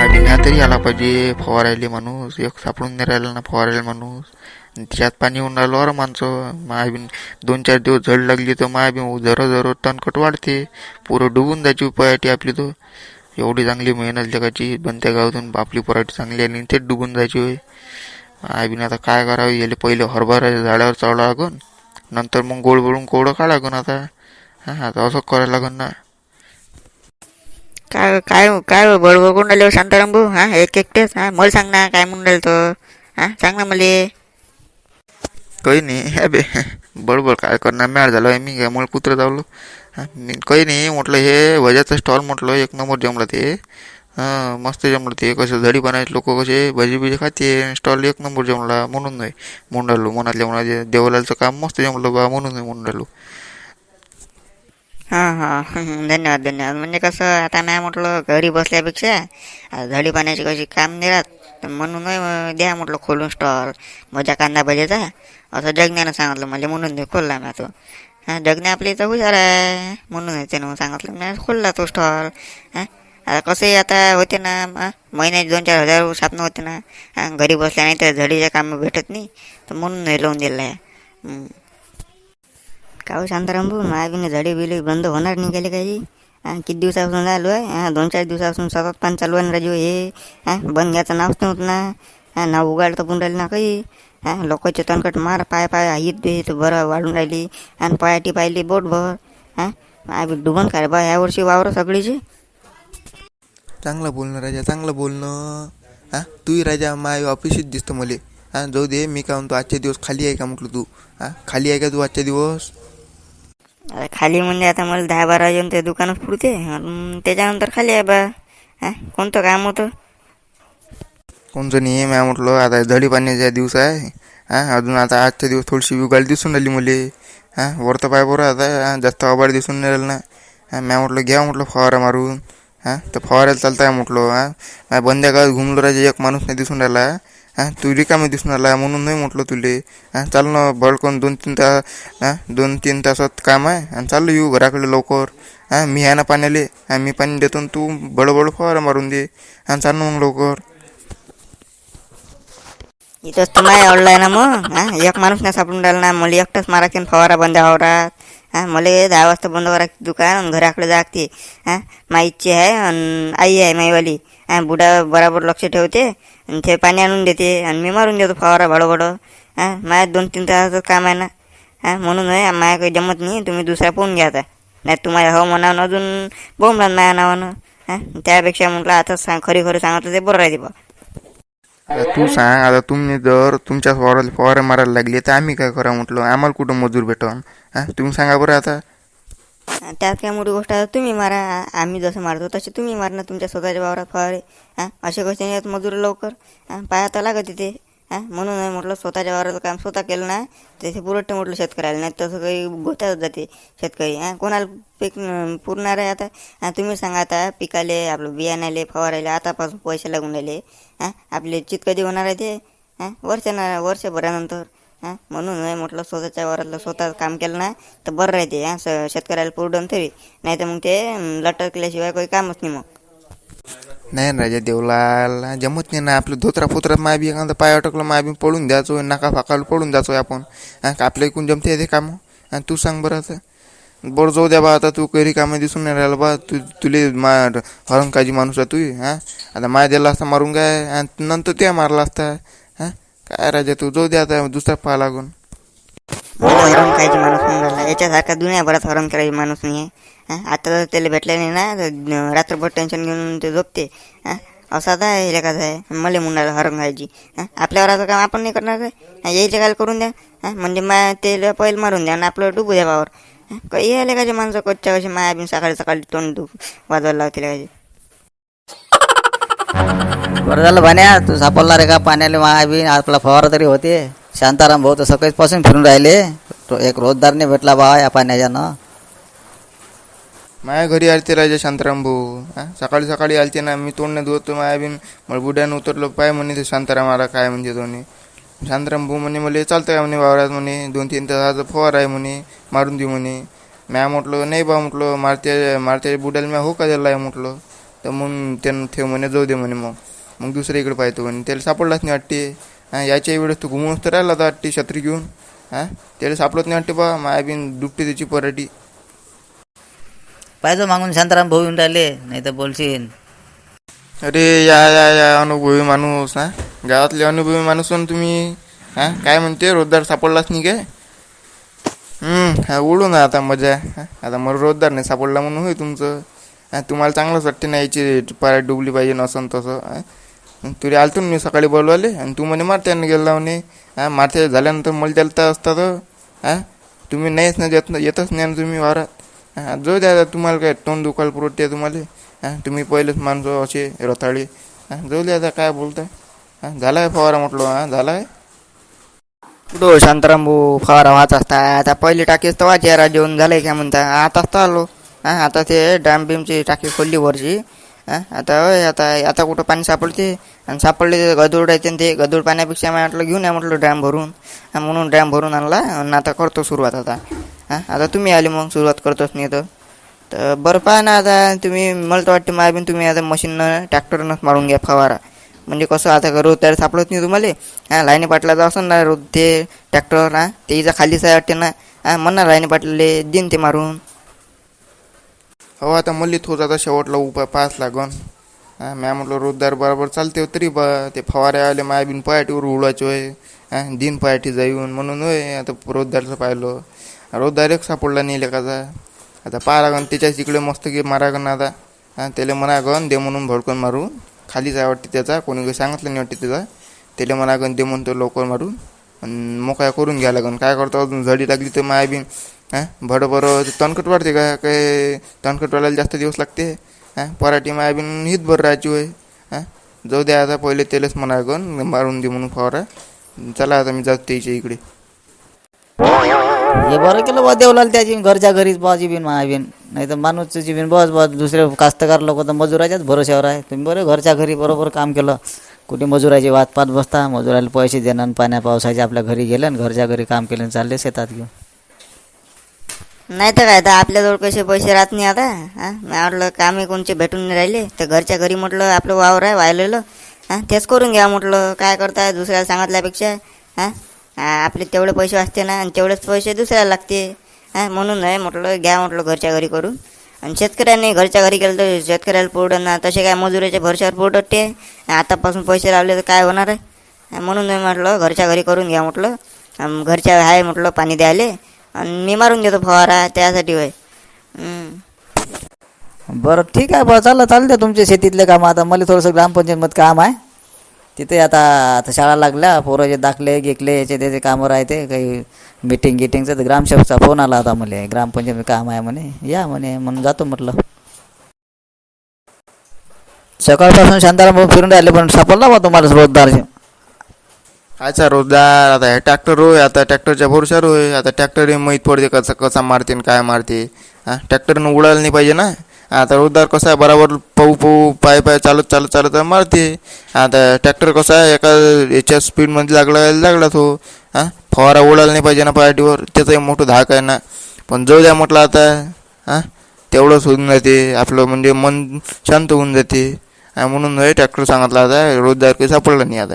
माबी ह्या तरी आला पाहिजे फवारायले माणूस एक सापडून नाही राहिला ना फवारायला माणूस. त्याच्यात पाणी येऊन राहिलं अरे माणसं. मायाबीन दोन चार दिवस झड लागली तर मायाबीन जरा जरा तणकट वाढते. पुरं डुबून जायची पराठी आपली तो एवढी चांगली मेहनत जगाची बनत्या गावातून आपली पराठी चांगली आली आणि तेच डुबून जायची होय. मायाबीन आता काय करावं याले पहिले हरभरा झाडावर चढावं लागन. नंतर मग गोड बोळून कोवडं काढा लागून आता. हां आता असं करायला लागन ना. काय काय काय बडबड कोण राहिले शांताराम भाऊ हा एक एकटेच हा मला सांग ना काय म्हणून राहिलं तो हा सांग ना मले. काही नाही हे बे बरोबर काय करणार? मॅड झालो आहे मी काय मला कुत्रं जावलो. मी काही नाही म्हटलं हे भज्याचं स्टॉल म्हटलं एक नंबर जमलं ते. हां मस्त जमलं ते. कसं झडी बनायचे लोक कसे भजी बिजी खाते स्टॉल एक नंबर जमला म्हणून नाही. म्हणून राहिलो मनातल्या मनात देवलालचं काम मस्त जमलं बा म्हणून नाही म्हणून राहिलो. हां हां. धन्यवाद धन्यवाद. म्हणजे कसं आता नाही म्हटलं घरी बसल्यापेक्षा झाडी झडी पाण्याची कशी काम नाही तर म्हणून द्या म्हटलं खोलून स्टॉल. मजा कांदा भजेचा. असं जगण्यानं सांगितलं म्हणजे म्हणून ते खोलला मी तो हां जगणे आपली तर हुशार आहे म्हणून त्यानं सांगितलं. मी खोलला तो स्टॉल. हां आता कसंही आता होते ना महिन्याचे दोन चार हजार सापणं होते ना घरी बसल्या नाही तर झडीच्या कामं भेटत नाही तर म्हणून हे लावून दिलं आहे हं. का शांताराम भाऊ मायाबीने झाडे बिले बंद होणार नाही गेले काही? किती दिवसापासून चालू आहे? दोन चार दिवसापासून सतत पाणी चालू आहे राजू हे? बंद घ्यायचं नावच नव्हतं ना. नाव ना उघाडतं पण राहिलं ना काही? हा लोकांचे तणकट मार पाय पाय हित बीत बरं वाढून राहिली. आणि पायाटी पाहिली बोटभर. हा मायाबी डुबन काय बा यावर्षी वावर सगळीची. चांगलं बोलणं राजा चांगलं बोलणं. हा तूही राजा माय ऑफिसच दिसतं मले. हा जाऊ दे मी काय म्हणतो आजचे दिवस खाली आहे का म्हटलं तू? हां खाली आहे का तू आजचे दिवस? आता खाली म्हणजे आता मला दहा बारा वाजून ते दुकानात पुरते. त्याच्यानंतर खाली आहे बा. हा? कोणतं काम होतं? कोणचं नाही मी म्हटलं? आता झडी पाण्याचा दिवस आहे. हा? अजून आता आजच्या दिवस थोडीशी उगाली दिसून राहिली मुले. हा? वरतं पाय बरं आता. जास्त आबाड दिसून राहिलं ना. हा? म्या म्हटलं घ्या म्हटलं फवारा मारून. हा? तर फवारायला आहे म्हटलं. हा? बंद्या गावात घुमलो राहायचे एक माणूस नाही दिसून राहिला. हा तू रिकामी दिसून राहिला म्हणून नाही म्हटलं तुले. चाल ना बळकन दोन तीन तास हा दोन तीन तासात काम आहे आणि चाललो येऊ घराकडे लवकर. हा मी आहे ना पाण्याले मी पाणी देतो आणि तू बडबड फवारा मारून दे. आणि चाल ना मग लवकर. इथंच तर नाही आवडलाय ना मग हां एक माणूस नाही सापडून राहिला ना मला एकटाच मारायचे फवारा बंद आवरात. हा मला दहा वाजता बंद करा दुकान घराकडे जागते हा माईची आहे आणि आई आहे माईवाली. बुडा बराबर लक्ष ठेवते आणि ते पाणी आणून देते आणि मी मारून देतो फवारा भाडं हा माझ्या दोन तीन तासाचं काम आहे ना. हा म्हणून आहे माझ्या काही जमत नाही तुम्ही दुसरा पाहून घ्या आता. नाही तुम्हाला हो म्हणावं अजून बोंबला माझ्या नावानं. हां त्यापेक्षा म्हटलं आता सांग खरी खरं सांगितलं ते बरं राहते बा तू सांग आता तुम्ही जर तुमच्या फवाराला फवारा मारायला लागले तर आम्ही काय करा म्हटलं? आम्हाला कुठं मजूर भेटन? हां तुम्ही सांगा बरं आता. त्यात काय मोठी गोष्ट आहे तुम्ही मारा आम्ही जसं मारतो तसे तुम्ही मारणं तुमच्या स्वतःच्या वावरात फवारे. हां असे कसे नाही येत मजूर लवकर. हां पाया तर लागत तिथे. हां म्हणून म्हटलं स्वतःच्या वावराचं काम स्वतः केलं ना तसे पुरटते म्हटलं शेतकऱ्याला नाही तसं काही गोत्यात जाते शेतकरी. हां कोणाला पीक पुरणार आहे आता. हां तुम्ही सांगा आता पिकाले आपलं बियाण्याले फवारायले आतापासून पैसे लागून राहिले. हां आपले चितकधी होणार आहे ते हां वर्षाना वर्षभरानंतर. हां? म्हणून नाही म्हटलं स्वतःच्या वावरातलं स्वतः काम केलं ना तर बरं राहते हां? स- शेतकऱ्याला पुरडून तरी नाही तर मग ते लटकल्याशिवाय काही कामच नाही मग. नाही ना राजा देवलाल जमत नाही ना आपलं धोत्रा फोत्रात माय बी एखादा पाय अटकलं माय बी पळून द्यायचो नाका फाकाला पळून जायचो आपण. आपल्या इकून जमते ते कामं? आणि तू सांग बरं आता. बरं जाऊ द्या बा आता तू करी कामं दिसून नाही राहिला बा तू तुले मा हरंकाजी माणूस आहे तू हा? आता माय दिला असता मारून काय आणि नंतर ते मारला असता. काय राजा तू? जाऊ दे आता दुसरा पाहा लागून. हो, हरण करायची माणूस नाही झाला. याच्यासारखा दुनियाभरात हरण करायची माणूस नाही आहे. आता जर त्याला भेटले नाही ना तर रात्रभर टेन्शन घेऊन ते झोपते. असा असं आता याला कसं आहे. मला मुंडाला हरण खायची आपल्या घराचं काम आपण नाही करणार यायचे काय करून द्या. म्हणजे माया ते पैल मारून द्या आणि आपलं डुबू द्या भावर काही यायला का माणसं कच्च्या कशी माया बिन सकाळी सकाळी तोंड दु वाजवायला लावतील काय बरं झालं भाण्या तू सापडला रे का पाण्याला? महाबी आपला फवारा तरी होते. शांताराम भाऊ तर सकाळीपासून फिरून राहिले. तो एक रोजदार नाही भेटला बा या पाण्याच्यानं. माझ्या घरी आलते राजा शांताराम भाऊ. हा? सकाळी सकाळी आलते ना मी तोंड नाही धुवतो माया बिन मला बुड्यानं उतरलो. पाय म्हणे ते शांतारामाला काय म्हणजे तो म्हणे शांताराम भाऊ म्हणे मला चालतं का? म्हणे वावरात म्हणे दोन तीन तासाचा फवार आहे म्हणे मारून देऊ म्हणे. म्या म्हटलं नाही बा म्हटलं मारत्या मारत्या बुड्याला म्या हो का दिला आहे म्हटलं. तर मग त्यानं ते म्हणे जाऊ दे म्हणे मग. मग दुसऱ्या इकडे पाहतो म्हणे. त्याला सापडलाच नाही वाटते. हां याच्या वेळेस तो घुमूनच तर राहिला होता वाटते छत्री घेऊन. हां त्याला सापडत नाही वाटते बा. मायाबीन दुपटी त्याची पराठी. पाहिजे मागून शांताराम भाऊ येऊन राहिले नाही तर बोलशील. अरे या या या अनुभवी माणूस हा. गावातले अनुभवी माणूस पण तुम्ही? हा काय म्हणते? रोजदार सापडलाच नाही काय? हा उडू ना आता मजा. आता मला रोजदार नाही सापडला म्हणून होय तुमचं. तुम्हाला चांगलंच वाटते ना याची डुबली पाहिजे नसन तसं हा. तुरी आलतो ना मी सकाळी बोलवाले आणि तू म्हणे मारत्यानं गेला म्हणे हा? मारत्या झाल्यानंतर मला त्याला असता तर हा? तुम्ही नाहीच ना येत येतच नाही ना तुम्ही वारात हा? जाऊ द्या तुम्हाला काय तोंड दुखायला पुरवते तुम्हाला तुम्ही पहिलेच माणसं असे रताळे हा? जाऊ द्या काय बोलताय हा? झाला आहे फवारा म्हटलो हा? झाला आहे कुठं शांताराम भाऊ फवारा वाच असता आता पहिली टाकीच तर वाची राज झालं झालंय काय म्हणता आताच तर आलो. हा आता ते डॅम बिमची टाकी खोलली वरची. हां आता आता आता कुठं पाणी सापडते? आणि सापडले ते गदूड आहे ते गदूड पाण्यापेक्षा मी म्हटलं घेऊन या म्हटलं डॅम भरून. म्हणून डॅम भरून आणला आणि आता करतो सुरुवात आता. हा आता तुम्ही आले मग सुरुवात करतोच नाही तर. तर बरं पहा ना आता तुम्ही मला तर वाटते मायबीन तुम्ही आता मशीननं ट्रॅक्टरनंच मारून घ्या फवारा. म्हणजे कसं आता रोज त्याला सापडत नाही तुम्हाला? हां लाईनी पाटलाचा असं ना रोज ते ट्रॅक्टर हां ते इथं खालीच आहे वाटते ना. हां म्हणा लाईनी पाटले दिन ते मारून. हो आता मल्ली थोच आता शेवटला उपाय पाहाच लागन. म्या म्हटलं रोजदार बरोबर चालते हो तरी बा ते फवारे आले मायाबीन बिन पहाटीवर होय. आहे दिन पहाटी जाईन म्हणून होय आता रोजदारचं पाहिलं. रोजदार एक सापडला नाही लेखाचा आता पाहा लागन त्याच्याच इकडे मस्त की मारा गन आता त्याला म्हणा गन दे म्हणून भडकन मारून. खालीच आहे वाटते त्याचा कोणी काही सांगितलं नाही वाटते त्याचा. त्याला म्हणा गन दे म्हणतो लवकर मारून. आणि मोकळ्या करून घ्या लागन. काय करतो अजून झडी लागली तर मायाबीन हां? बरं बरं तणकट वाढते का? काय तणकट वाढायला जास्त दिवस लागते? हां? पराठी मायाबीन हीच बरं राहायची होय. हां? जाऊ द्या आता पहिले तेलच म्हणा कोण मारून दे म्हणून फवारा. चला आता मी जातो त्याच्या इकडे. हे बरं केलं बा देवलाल त्याची घरच्या घरीच बाजी बिन महाबीन नाही तर माणूसची बिन बस बस दुसरे कास्तकार लोक तर मजुराच्याच भरोश्यावर आहे तुम्ही बरं घरच्या घरी बरोबर काम केलं. कुठे मजुराची वात पात बसता मजुराला पैसे देणं आणि पाण्या पावसाचे आपल्या घरी गेलं आणि घरच्या घरी काम केलं चालले शेतात घेऊन. नाही तर काय तर आपल्याजवळ कसे पैसे राहत नाही आता हां? मी म्हटलं कामे कोणचे भेटून नाही राहिले. तर घरच्या घरी म्हटलं आपलं वावर आहे वाहिलेलं हां? तेच करून घ्या म्हटलं. काय करताय? दुसऱ्याला सांगितल्यापेक्षा हां? आपले तेवढे पैसे वाचते ना आणि तेवढेच पैसे दुसऱ्याला लागते हां? म्हणून नाही म्हटलं घ्या म्हटलं घरच्या घरी करून. आणि शेतकऱ्यांनी घरच्या घरी केलं तर शेतकऱ्याला पोरडं ना तसे काय मजुराच्या भरशावर पोरडत ते आतापासून पैसे लावले तर काय होणार आहे? म्हणून नाही म्हटलं घरच्या घरी करून घ्या म्हटलं. घरच्या आहे म्हटलं पाणी द्यायले. मी मारून घेतो फवारा त्यासाठी होय. बरं ठीक आहे बरं चाललं चालतं तुमच्या शेतीतले काम. आता मला थोडंसं ग्रामपंचायतमध्ये काम आहे. तिथे आता आता शाळा लागल्या पोराचे दाखले गिकले याचे त्याचे कामं राहते काही मीटिंग गिटिंगचं तर ग्रामसेवकचा फोन आला होता मला ग्रामपंचायत काम आहे म्हणे. या म्हणे म्हणून जातो म्हटलं. सकाळपासून शांताराम भाऊ फिरून राहिले पण सापडला बा तुम्हाला रोजदार अच्छा रोजदार आता हे ट्रॅक्टर होय आता ट्रॅक्टरच्या भरोशावर होय आता ट्रॅक्टर माहीत पडते कसा कसा मारते आणि काय मारते. हां ट्रॅक्टरनं उडायला नाही पाहिजे ना? आता रोजदार कसा आहे बरोबर पाऊ पाऊ पाय पाय चालत चालत चालत मारते. आता ट्रॅक्टर कसा आहे एका याच्या स्पीडमध्ये लागला लागला तो. हां फवारा उडायला नाही पाहिजे ना पार्टीवर त्याचाही मोठं धाक आहे ना. पण जाऊ द्या म्हटलं आता हां तेवढंच होऊन जाते. आपलं म्हणजे मन शांत होऊन जाते. म्हणून हे ट्रॅक्टर सांगितलं आता रोजदार काही सापडला नाही आता.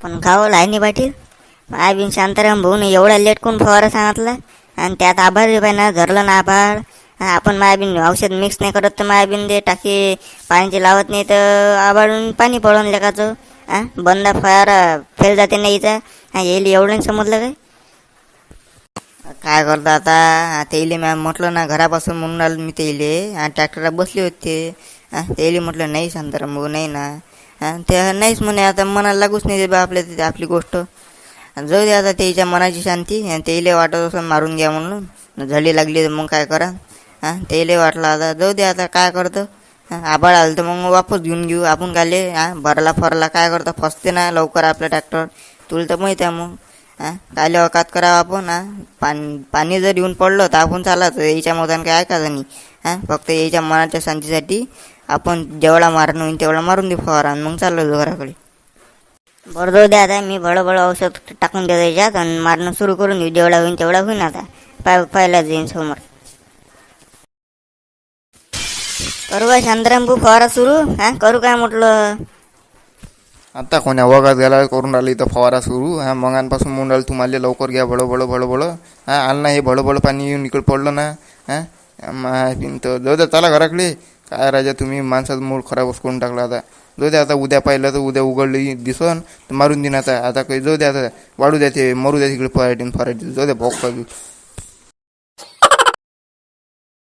पण खावं लाईनी पाटील. आय बिन शांताराम भाऊन एवढा लेट कोण फवारा सांगितला? आणि त्यात आभार पाहिजे ना धरलं ना आभार. हा, आपण मायाबीन औषध मिक्स नाही करत तर मायाबीन ते टाकी पाण्याची लावत नाही तर आभाळून पाणी पळून लेखाचं हां बंदा फवारा फेल जाते नाही इथं. येईल एवढं नाही समजलं काय? काय करतो आता? तेले मॅम म्हटलं ना घरापासून म्हणून आलं मी तेले आणि ट्रॅक्टरला बसले होते. हा म्हटलं नाही शांताराम भाऊ नाही ना. हा ते नाहीच म्हणे आता मनाला लागूच नाही दे बा आपल्या तिथे आपली गोष्ट. जाऊ दे आता त्याच्या मनाची शांती आणि त्याला वाटत असं मारून घ्या म्हणून. झडी लागली तर मग काय करा. हां त्याला वाटलं आता जाऊ दे आता काय करतं. आभाळ आबाळ आलं तर मग वापस घेऊन घेऊ. आपण गाले हां भरला फरला काय करतं? फसते ना लवकर आपलं ट्रॅक्टर तुला तर माहीत आहे मग. हां काले अकात करावं आपण? हां पाणी पाणी जर येऊन पडलं तर आपण चालायचं याच्या मतानं काय ऐकायचं नाही. हां फक्त याच्या मनाच्या शांतीसाठी आपण जेवढा मारणं होईल तेवढा मारून दे फवारा आणि मग चाललो घराकडे. बरं जाऊ द्या आता मी बळबळ औषध टाकून देतो याच्यात आणि मारणं सुरू करून देऊ जेवढा होईल तेवढा होईल आता. पाय पाहिला जाईन समोर. करू का शांतारामभाऊ फवारा सुरू? हा करू काय म्हटलं? आता कोण्या वगात गेला करून राहिली इथं फवारा सुरू. हा मंगांपासून मुंडाल तुम्हाला लवकर घ्या बळ बळ बळ बळ हा आलं ना हे बळ पाणी येऊन इकडे पडलं ना. हा तर जाऊ द्या चला घराकडे. काय राजा तुम्ही माणसाचा मूळ खराब करून टाकला आता. जाऊ द्या आता उद्या पाहिलं तर उद्या उघडली दिसन तर मारून देईन आता. आता काही जाऊ द्या आता वाढू द्या ते मरू द्या तिकडे फरायटीन फरायटी जाऊ द्या भोक.